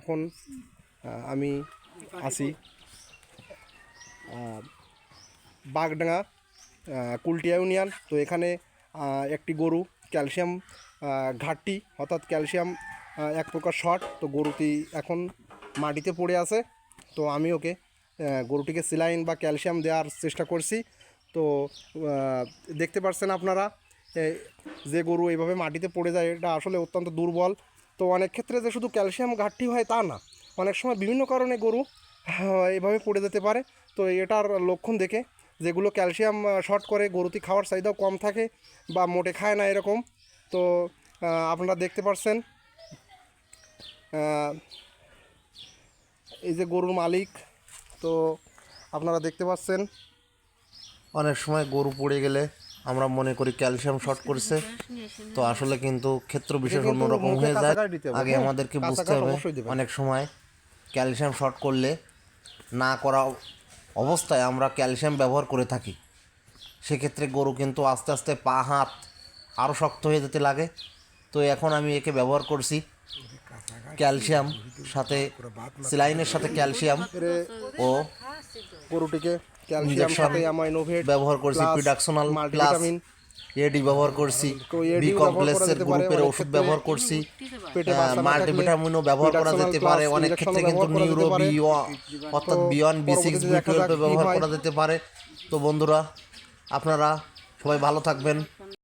এখন আমি আহ, বাগডাঙ্গা কুলটিয়া ইউনিয়ন। তো এখানে একটি গরু ক্যালসিয়াম ঘাটতি অর্থাৎ ক্যালসিয়াম এক প্রকার শর্ট। তো গরুটি এখন মাটিতে পড়ে আছে। তো আমি ওকে গরুটিকে সিলাইন বা ক্যালসিয়াম দেওয়ার চেষ্টা করছি। তো দেখতে পাচ্ছেন আপনারা যে গরু এইভাবে মাটিতে পড়ে যায় এটা আসলে অত্যন্ত দুর্বল। তো অনেক ক্ষেত্রে যে শুধু ক্যালসিয়াম ঘাটতি হয় তা না অনেক সময় বিভিন্ন কারণে গরু এভাবে পড়ে যেতে পারে। তো এটার লক্ষণ দেখে যেগুলো ক্যালসিয়াম শর্ট করে গরুটি খাওয়ার চাহিদাও কম থাকে বা মোটে খায় না এরকম। তো আপনারা দেখতে পাচ্ছেন আহ, এই যে গরুর মালিক। তো আপনারা দেখতে পাচ্ছেন অনেক সময় গরু পড়ে গেলে আমরা মনে করি ক্যালসিয়াম শর্ট করছে। তো আসলে কিন্তু ক্ষেত্র বিশেষ অন্যরকম হয়ে যায়। আগে হ্যাঁ? আমাদেরকে বুঝতে হবে। অনেক সময় ক্যালসিয়াম শর্ট করলে না করা অবস্থায় আমরা ক্যালসিয়াম ব্যবহার করে থাকি। সেক্ষেত্রে গরু কিন্তু আস্তে আস্তে পা হাত আরও শক্ত হয়ে যেতে লাগে। তো এখন আমি একে ব্যবহার করছি ক্যালসিয়াম সাথে সিলাইনের সাথে ক্যালসিয়াম ও গরুটিকে ক্যালসিয়াম সাথে অ্যামাইনোভেট ব্যবহার করছি প্লাস এডি ব্যবহার করছি বি কমপ্লেক্সের গ্রুপের ওষুধ ব্যবহার করছি। মাল্টিভিটামিনও ব্যবহার করা যেতে পারে অনেক ক্ষেত্রে কিন্তু নিউরো বি অর্থাৎ তো B one B six B twelve ব্যবহার করা যেতে পারে। তো বন্ধুরা আপনারা সবাই ভালো থাকবেন।